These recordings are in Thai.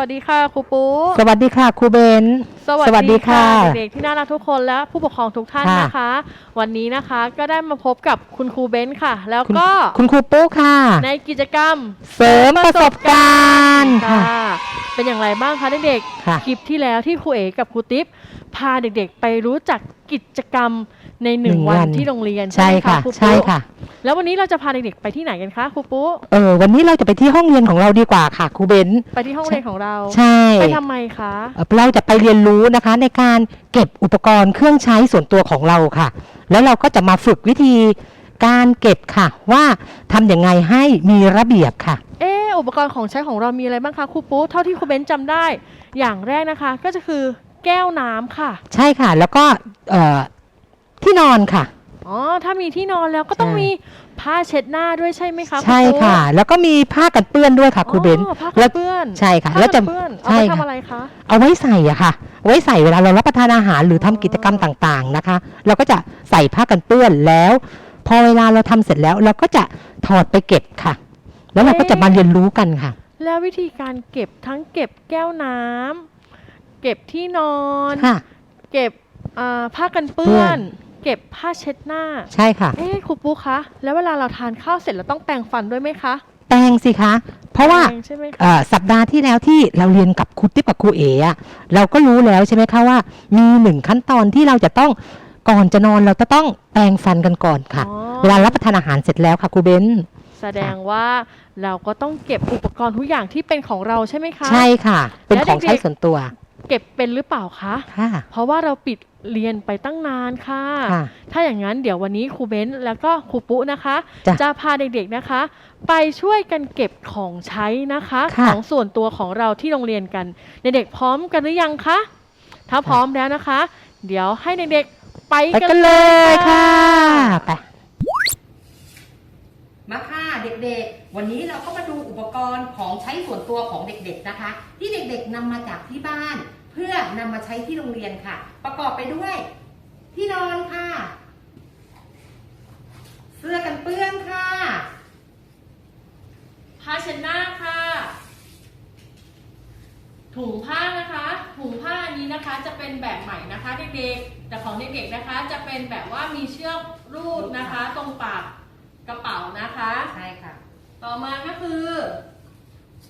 สวัสดีค่ะครูปูสวัสดีค่ะครูเบนสวัสดีค่ะเด็กๆที่น่ารักทุกคนและผู้ปกครองทุกท่านค่ะนะคะ วันนี้นะคะก็ได้มาพบกับคุณครูเบนซ์ค่ะ แล้วคุณก็คุณครูปุ๊ค่ะ ในกิจกรรม เสริมประสบการณ์ค่ะค่ะเป็นอย่างไรบ้างคะเด็กค่ะๆคลิปที่แล้วที่ครูเอกับครูติ๊บพาเด็กๆ ไปรู้จักกิจกรรม ในหนึ่งหนึ่งวัวันน ที่โรงเรียนใช่ไหมค่ะครูใช่ปุ๊ค่ะ แล้ววันนี้เราจะพาเด็กๆไปที่ไหนกันคะครูปุ๊เออวันนี้เราจะไปที่ห้องเรียนของเราดีกว่าค่ะครูเบนไปที่ห้องเรียนของเราใช่ไปทำไมคะเอ่อเราจะไปเรียนรู้นะคะ ในการเก็บอุปกรณ์เครื่องใช้ส่วนตัวของเราค่ะ แล้วเราก็จะมาฝึกวิธีการเก็บค่ะ ว่าทำอย่างไงให้มีระเบียบค่ะ เอออุปกรณ์ของใช้ของเรามีอะไรบ้างคะครูปุ๊เท่าที่ครูเบนซ์จำได้ อย่างแรกนะคะ ก็จะคือแก้วน้ำค่ะ ใช่ค่ะ แล้วก็เอ่อ ที่นอนค่ะ อ๋อ ถ้ามีที่นอนแล้วก็ต้องใช่ มีผ้าเช็ดหน้าด้วยใช่ไหมคะใช่ณปุ๊ค่ะ แล้วก็มีผ้ากันเปื้อนด้วยค่ะครูเบนอ๋อผ้าแล้กัวนเปื้อนใช่ค่ะผ้าแล้วจะกันเปื้อนเอาใช่ไปค่ะ ทำอะไรคะ เอาไว้ใส่อะค่ะเอาไว้ใส่เวลาเรารับประทานอาหารหรือทำกิจกรรมต่างๆนะคะ เราก็จะใส่ผ้ากันเปื้อนแล้ว พอเวลาเราทำเสร็จแล้วเราก็จะถอดไปเก็บค่ะ แล้วเราก็จะมาเรียนรู้กันค่ะ แล้ววิธีการเก็บทั้งเก็บแก้วน้ำเก็บที่นอน ค่ะ เก็บอ่าผ้ากันเปื้เปื้ออนน เก็บผ้าเช็ดหน้า ใช่ค่ะ เอ๊ะครูปุ๊คะ แล้วเวลาเราทานข้าวเสร็จเราต้องแปรงฟันด้วยไหมคะแปรงสิคะ เพราะว่าแปรงใช่ไหมคะ เอ่อสัปดาห์ที่แล้วที่เราเรียนกับครูติ๊บกับครูเอ๋อะเราก็รู้แล้วใช่ไหมคะว่า มีหนึ่งขั้นตอนที่เราจะต้องก่อนจะนอนเราจะต้องแปรงฟันกันก่อนค่ะ อ๋อ เวลารับประทานอาหารเสร็จแล้วค่ะครูเบนแสดงว่าเราก็ต้องเก็บอุปกรณ์ทุกอย่างที่เป็นของเราใช่ไหมคะ ใช่ค่ะ เป็นแล้วของเด็กๆใช้ส่วนตัวเก็บเป็นหรือเปล่าคะ ค่ะ เพราะว่าเราปิด เรียนไปตั้งนานค่ะ ค่ะถ้าอย่างนั้นเดี๋ยววันนี้ครูเบนซ์แล้วก็ครูปุ๊นะคะ จ้ะจะพาเด็กๆนะคะ ไปช่วยกันเก็บของใช้นะคะ ค่ะ ของส่วนตัวของเราที่โรงเรียนกัน เด็กๆพร้อมกันหรือยังคะ ถ้าพร้อมแล้วนะคะ เดี๋ยวให้เด็กๆไปไปกันกันเลยค่ะไป มาค่ะเด็กๆ วันนี้เราก็มาดูอุปกรณ์ของใช้ส่วนตัวของเด็กๆนะคะ ที่เด็กๆนำมาจากที่บ้านเพื่อนำมาใช้ที่โรงเรียนค่ะ ประกอบไปด้วย ที่นอนค่ะ เสื้อกันเปื้อนค่ะผ้าเช็ดหน้าค่ะ ถุงผ้านะคะ ถุงผ้าอันนี้นะคะจะเป็นแบบใหม่นะคะเด็กๆ แต่ของเด็กๆนะคะ จะเป็นแบบว่ามีเชือกรูดนะคะ ตรงปากกระเป๋านะคะ ใช่ค่ะ ต่อมาก็คือ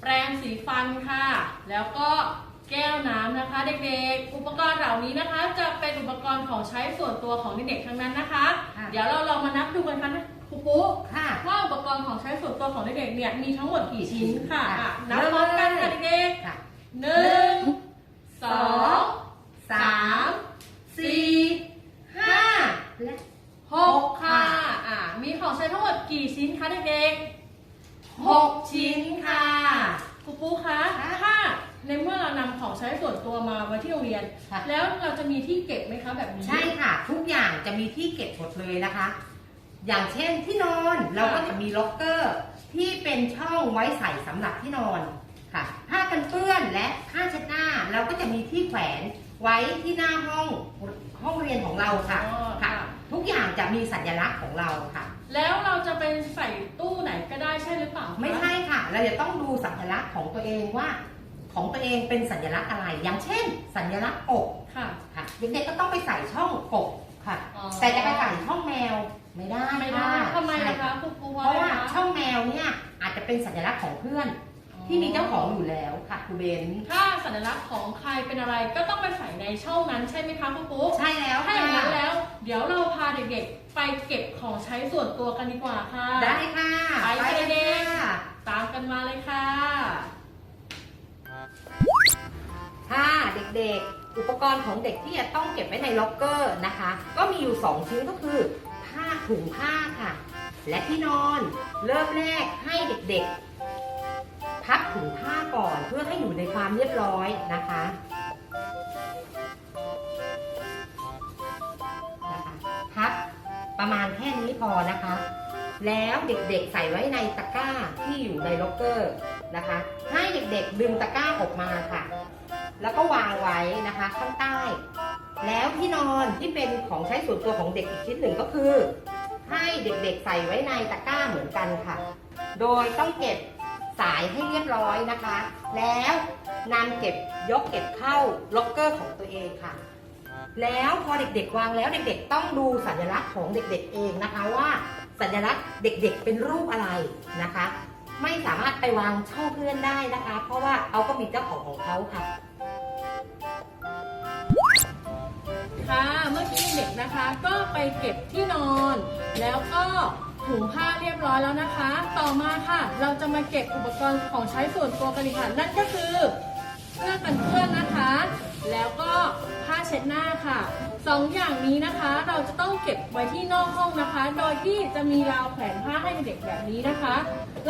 แปรงสีฟันค่ะ แล้วก็ แก้วน้ำนะคะ เด็กๆ อุปกรณ์เหล่านี้นะคะ จะเป็นอุปกรณ์ของใช้ส่วนตัวของเด็กๆทั้งนั้นนะคะ ค่ะ เดี๋ยวเราลองมานับดูกันค่ะครูปุ๊ค่ะ ว่าอุปกรณ์ของใช้ส่วนตัวของเด็กๆเนี่ยมีทั้งหมดกี่ชิ้นค่ะค่ะอะนับพร้อมกันค่ะเด็กค่ะๆหนึ่งสองสามสี่ห้า และ หกค่ะ อะมีของใช้ทั้งหมดกี่ชิ้นคะเด็กๆหกชิ้นค่ะครูปุ๊คะ ค่ะ ถ้า ในเมื่อเรานำของใช้ส่วนตัวมาไว้ที่โรงเรียน ค่ะ แล้วเราจะมีที่เก็บไหมคะแบบนี้ ใช่ค่ะ ทุกอย่างจะมีที่เก็บหมดเลยนะคะ อย่างเช่นที่นอนเราก็จะมีล็อกเกอร์ ที่เป็นช่องไว้ใส่สำหรับที่นอนค่ะ ผ้ากันเปื้อนและผ้าเช็ดหน้าเราก็จะมีที่แขวนไว้ที่หน้าห้องห้องเรียนของเราค่ะอ๋อค่ะทุกอย่างจะมีสัญลักษณ์ของเราค่ะ แล้วเราจะไปใส่ตู้ไหนก็ได้ใช่หรือเปล่าคะไม่ใช่ค่ะ เราจะต้องดูสัญลักษณ์ของตัวเองว่า ของตัวเองเป็นสัญลักษณ์อะไร อย่างเช่น สัญลักษณ์อกค่ะ ค่ะ เด็กๆก็ต้องไปใส่ช่องอกค่ะ อ๋อ แต่จะไปใส่ช่องแมวไม่ได้ไม่ได้ค่ะทำไมใช่ล่ะคะครูปุ๊เพราะว่าอไคช่องแมวเนี่ยอาจจะเป็นสัญลักษณ์ของเพื่อน ที่มีเจ้าของอยู่แล้วค่ะครูเบนถ้าสัญลักษณ์ของใครเป็นอะไรก็ต้องไปใส่ในช่องนั้นใช่ไหมคะครูปุ๊ใช่แล้วถ้าค่ะอย่างนั้นแล้ว เดี๋ยวเราพาเด็กๆ ไปเก็บของใช้ส่วนตัวกันดีกว่าค่ะ ได้ค่ะไปกันเด็ก ค่ะ ตามกันมาเลยค่ะ ค่ะเด็กๆ อุปกรณ์ของเด็กที่จะต้องเก็บไว้ในล็อกเกอร์นะคะ ก็มีอยู่ 2 ชิ้นก็คือ ผ้าถุงผ้าค่ะ และที่นอนเริ่มแรกให้เด็กๆ พับถุงผ้าก่อนเพื่อให้อยู่ในความเรียบร้อยนะคะนะคะพับประมาณแค่นี้พอนะคะ แล้วเด็กๆใส่ไว้ในตะกร้าที่อยู่ในล็อกเกอร์นะคะ ให้เด็กๆดึงตะกร้าออกมาค่ะ แล้วก็วางไว้นะคะข้างใต้ แล้วที่นอนที่เป็นของใช้ส่วนตัวของเด็กอีกชิ้นหนึ่งก็คือ ให้เด็กๆใส่ไว้ในตะกร้าเหมือนกันค่ะ โดยต้องเก็บสายให้เรียบร้อยนะคะ แล้วนำเก็บยกเก็บเข้าล็อกเกอร์ของตัวเองค่ะ แล้วพอเด็กๆวางแล้วเด็กๆ ต้องดูสัญลักษณ์ของเด็กๆเองนะคะว่าสัญลักษณ์เด็กๆเป็นรูปอะไรนะคะ ไม่สามารถไปวางช่องเพื่อนได้นะคะ เพราะว่าเขาก็มีเจ้าของของเขาค่ะ ค่ะ เมื่อกี้เด็กนะคะ ก็ไปเก็บที่นอน แล้วก็ถุงผ้าเรียบร้อยแล้วนะคะ ต่อมาค่ะ เราจะมาเก็บอุปกรณ์ของใช้ส่วนตัวกันค่ะ นั่นก็คือเสื้อกันเปื้อนนะคะ แล้วก็ผ้าเช็ดหน้าค่ะสองอย่างนี้นะคะ เราจะต้องเก็บไว้ที่นอกห้องนะคะ โดยที่จะมีราวแขวนผ้าให้เด็กแบบนี้นะคะ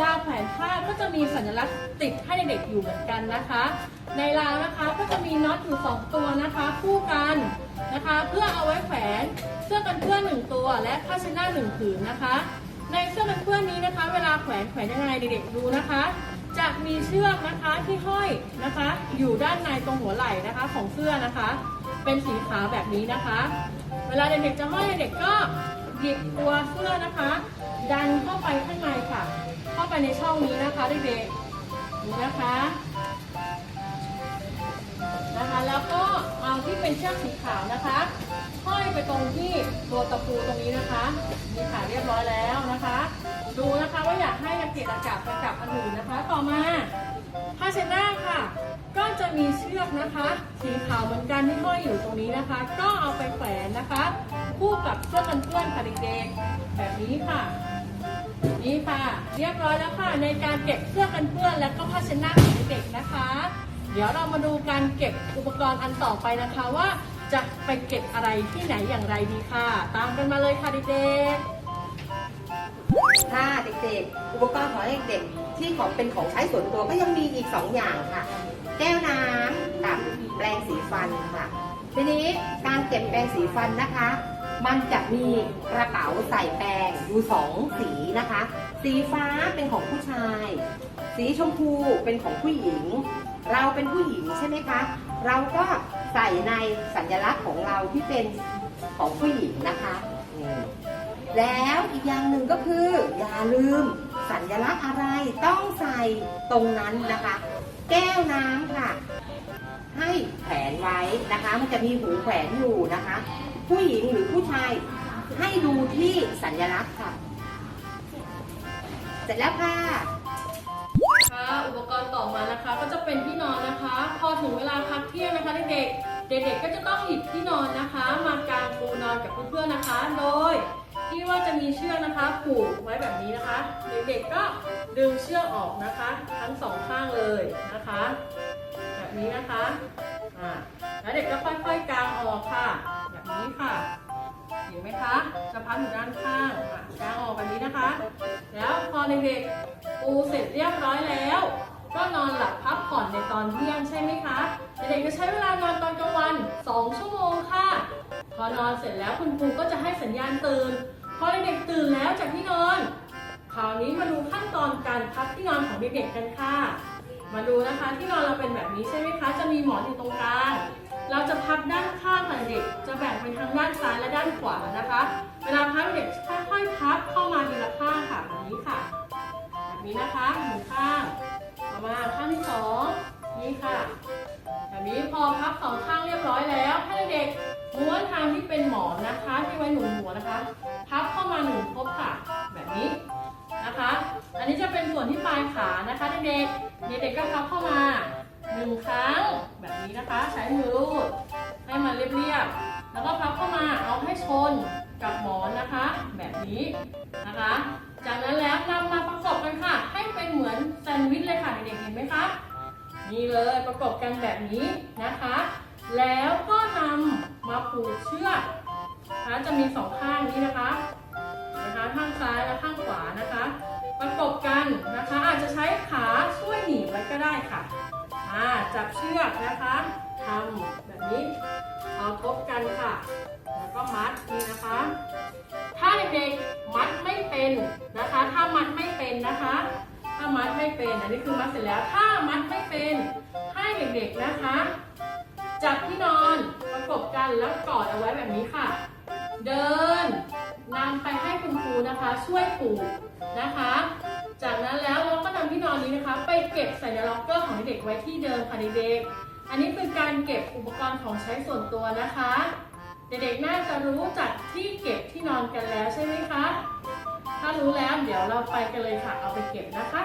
ราวแขวนผ้าก็จะมีสัญลักษณ์ติดให้เด็กอยู่เหมือนกันนะคะ ในราวนะคะก็จะมีน็อตอยู่สองตัวนะคะ คู่กัน นะคะ เพื่อเอาไว้แขวนเสื้อกันเปื้อนหนึ่งตัว และผ้าเช็ดหน้าหนึ่งผืนนะคะ ในเสื้อกันเปื้อนนี้นะคะ เวลาแขวนแขวนยังไงเด็กๆดูนะคะ จะมีเชือกนะคะที่ห้อยนะคะ อยู่ด้านในตรงหัวไหล่นะคะ ของเสื้อนะคะ เป็นสีขาวแบบนี้นะคะ เวลาเด็กๆจะห้อยเด็กก็หยิบตัวเสื้อนะคะ ดันเข้าไปข้างในค่ะ เข้าไปในช่องนี้นะคะเด็กๆดูนะคะนะคะ เป็นเชือกสีขาวนะคะห้อยไปตรงที่ตัวตะปูตรงนี้นะคะนี่ค่ะเรียบร้อยแล้วนะคะ ดูนะคะว่าอยากให้เกะอากาศไปกับอันอื่นนะคะ ต่อมาผ้าเช็ดหน้าค่ะ ก็จะมีเชือกนะคะ สีขาวเหมือนกันที่ห้อยอยู่ตรงนี้นะคะ ก็เอาไปแขวนนะคะ คู่กับเสื้อกันเปื้อนค่ะเด็กๆแบบนี้ค่ะนี่ค่ะ เรียบร้อยแล้วค่ะ ในการเก็บเสื้อกันเปื้อนและก็ผ้าเช็ดหน้าของเด็กๆนะคะ เดี๋ยวเรามาดูการเก็บอุปกรณ์อันต่อไปนะคะว่า จะไปเก็บอะไรที่ไหนอย่างไรดีค่ะ ตามกันมาเลยค่ะเด็กๆถ้าเด็กๆ อุปกรณ์ของเด็กๆที่ของเป็นของใช้ส่วนตัวก็ยังมีอีก 2 อย่างค่ะ แก้วน้ำกับแปรงสีฟันค่ะ ทีนี้การเก็บแปรงสีฟันนะคะ มันจะมีกระเป๋าใส่แปรงอยู่สองสีนะคะ สีฟ้าเป็นของผู้ชาย สีชมพูเป็นของผู้หญิง เราเป็นผู้หญิงใช่ไหมคะ เราก็ใส่ในสัญลักษณ์ของเราที่เป็นของผู้หญิงนะคะอืมแล้วอีกอย่างหนึ่งก็คือ อย่าลืมสัญลักษณ์อะไรต้องใส่ตรงนั้นนะคะ แก้วน้ำค่ะ ให้แขวนไว้นะคะ มันจะมีหูแขวนอยู่นะคะ ผู้หญิงหรือผู้ชายให้ดูที่สัญลักษณ์ค่ะ เสร็จแล้วค่ะค่ะ อุปกรณ์ต่อมานะคะ ก็จะเป็นที่นอนนะคะ พอถึงเวลาพักเที่ยงนะคะเด็กๆ เด็กๆก็จะต้องหยิบที่นอนนะคะ มากางปูนอนกับเพื่อนๆนะคะ โดย ที่ว่าจะมีเชือกนะคะผูกไว้แบบนี้นะคะ เด็กๆก็ดึงเชือกออกนะคะ ทั้งสองข้างเลยนะคะ แบบนี้นะคะอ่าแล้วเด็กก็ค่อยๆกางออกค่ะ แบบนี้ค่ะเห็นไหมคะ จะพันอยู่ด้านข้างกางออกแบบนี้นะคะ แล้วพอเด็กๆปูเสร็จเรียบร้อยแล้ว วัน2ชั่วโมงค่ะ พอนอนเสร็จแล้วคุณครูก็จะให้สัญญาณตื่น พอเด็กๆตื่นแล้วจากที่นอน คราวนี้มาดูขั้นตอนการพับที่นอนของเด็กๆกันค่ะ มาดูนะคะที่นอนเราเป็นแบบนี้ใช่ไหมคะ จะมีหมอนอยู่ตรงกลาง เราจะพับด้านข้างค่ะเด็ก จะแบ่งเป็นทางด้านซ้ายและด้านขวานะคะ เวลาพับเด็กค่อยๆพับเข้ามาทีละข้างค่ะแบบนี้ค่ะ แบบนี้นะคะหนึ่งข้าง ต่อมาข้างที่สองนี่ค่ะ แบบนี้พอพับสองข้างเรียบร้อยแล้วให้เด็กม้วนทางที่เป็นหมอนนะคะ ที่ไว้หนุนหัวนะคะ พับเข้ามาหนึ่งทบค่ะ แบบนี้นะคะ อันนี้จะเป็นส่วนที่ปลายขานะคะเด็กๆเด็กๆก็พับเข้ามาหนึ่งครั้งแบบนี้นะคะ ใช้มือรูดให้มันเรียบๆแล้วก็พับเข้ามาเอาให้ชนกับหมอนนะคะ แบบนี้นะคะ จากนั้นแล้วนำมาประกบกันค่ะ ให้เป็นเหมือนแซนด์วิชเลยค่ะเด็กๆเห็นไหมคะ นี่เลยประกบกันแบบนี้นะคะ แล้วก็นำมาผูกเชือกนะคะจะมีสองข้างนี้นะคะนะคะข้างซ้ายและข้างขวานะคะ ประกบกันนะคะอาจจะใช้ขาช่วยหนีบไว้ก็ได้ค่ะอ่าจับเชือกนะคะทำแบบนี้เอาทบกันค่ะ แล้วก็มัดนี่นะคะ เป็น อันนี้คือมัดเสร็จแล้ว ถ้ามัดไม่เป็นให้เด็กๆนะคะ จับที่นอนประกบกันแล้วกอดเอาไว้แบบนี้ค่ะ เดินนำไปให้คุณครูนะคะ ช่วยผูกนะคะ จากนั้นแล้วเราก็นำที่นอนนี้นะคะ ไปเก็บใส่ในล็อกเกอร์ของเด็กๆไว้ที่เดิมค่ะเด็กๆอันนี้คือการเก็บอุปกรณ์ของใช้ส่วนตัวนะคะเด็กๆน่าจะรู้จักที่เก็บที่นอนกันแล้วใช่ไหมคะ ถ้ารู้แล้วเดี๋ยวเราไปกันเลยค่ะ เอาไปเก็บนะคะ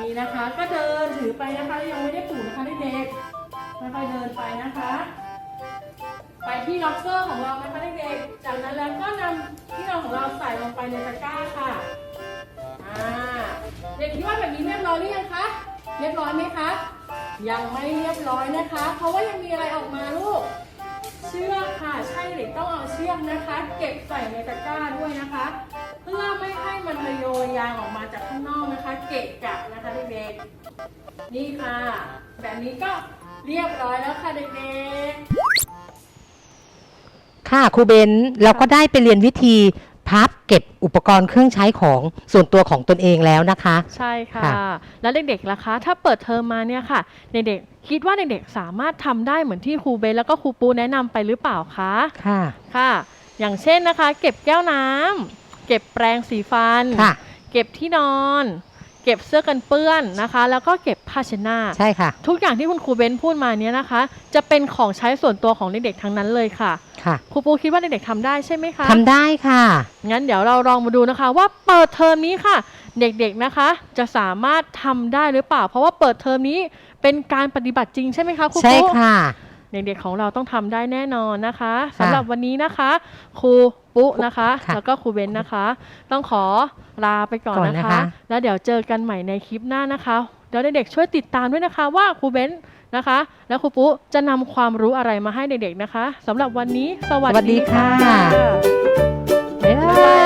นี่นะคะ ก็เดินถือไปนะคะ ยังไม่ได้ปลูกนะคะเด็กๆค่อยๆเดินไปนะคะ ไปที่ล็อกเกอร์ของเรานะคะเด็กๆจากนั้นแล้วก็นำที่นอนของเราใส่ลงไปในตะกร้าค่ะอ่าเด็กคิดว่าแบบนี้เรียบร้อยหรือยังคะเรียบร้อยไหมคะยังไม่เรียบร้อยนะคะ เพราะว่ายังมีอะไรออกมาลูก เชือกค่ะ ใช่เด็กต้องเอาเชือกนะคะ เก็บใส่ในตะกร้าด้วยนะคะ เพื่อไม่ให้มันระโยยยางออกมาจากข้างนอกนะคะ เกะกะนะคะเด็กๆนี่ค่ะ แบบนี้ก็เรียบร้อยแล้วค่ะเด็กๆ ค่ะครูเบนเราก็ได้ไปเรียนวิธีพับเก็บอุปกรณ์เครื่องใช้ของส่วนตัวของตนเองแล้วนะคะ ใช่ค่ะค่ะแล้วเด็กๆล่ะคะ ถ้าเปิดเทอมมาเนี่ยค่ะเด็กๆคิดว่าเด็กๆสามารถทำได้เหมือนที่ครูเบนแล้วก็ครูปูแนะนำไปหรือเปล่าคะค่ะค่ะ อย่างเช่นนะคะ เก็บแก้วน้ำ เก็บแปรงสีฟัน ค่ะ เก็บที่นอน เก็บเสื้อกันเปื้อนนะคะ แล้วก็เก็บผ้าเช็ดหน้า ใช่ค่ะ ทุกอย่างที่คุณครูเบนพูดมาเนี้ยนะคะ จะเป็นของใช้ส่วนตัวของเด็กๆทั้งนั้นเลยค่ะ ค่ะครูปูคิดว่าเด็กๆทำได้ใช่ไหมคะ ทำได้ค่ะ งั้นเดี๋ยวเราลองมาดูนะคะ ว่าเปิดเทอมนี้ค่ะ เด็กๆนะคะ จะสามารถทำได้หรือเปล่า เพราะว่าเปิดเทอมนี้เป็นการปฏิบัติจริงใช่ไหมคะครูใช่ปุ๊ค่ะ เด็กๆของเราต้องทำได้แน่นอนนะคะค่ะสำหรับวันนี้นะคะ ครูปุ๊นะคะค่ะแล้วก็ครูเบนนะคะ ต้องขอลาไปก่อนก่อนนะนะคะคะ แล้วเดี๋ยวเจอกันใหม่ในคลิปหน้านะคะเดี๋ยวเด็กๆช่วยติดตามด้วยนะคะว่าครูเบนนะคะ และครูปุ๊จะนำความรู้อะไรมาให้เด็กๆนะคะสำหรับวันนี้ สวัสสวัสดีดีค่ะค่ะบ๊ายบาย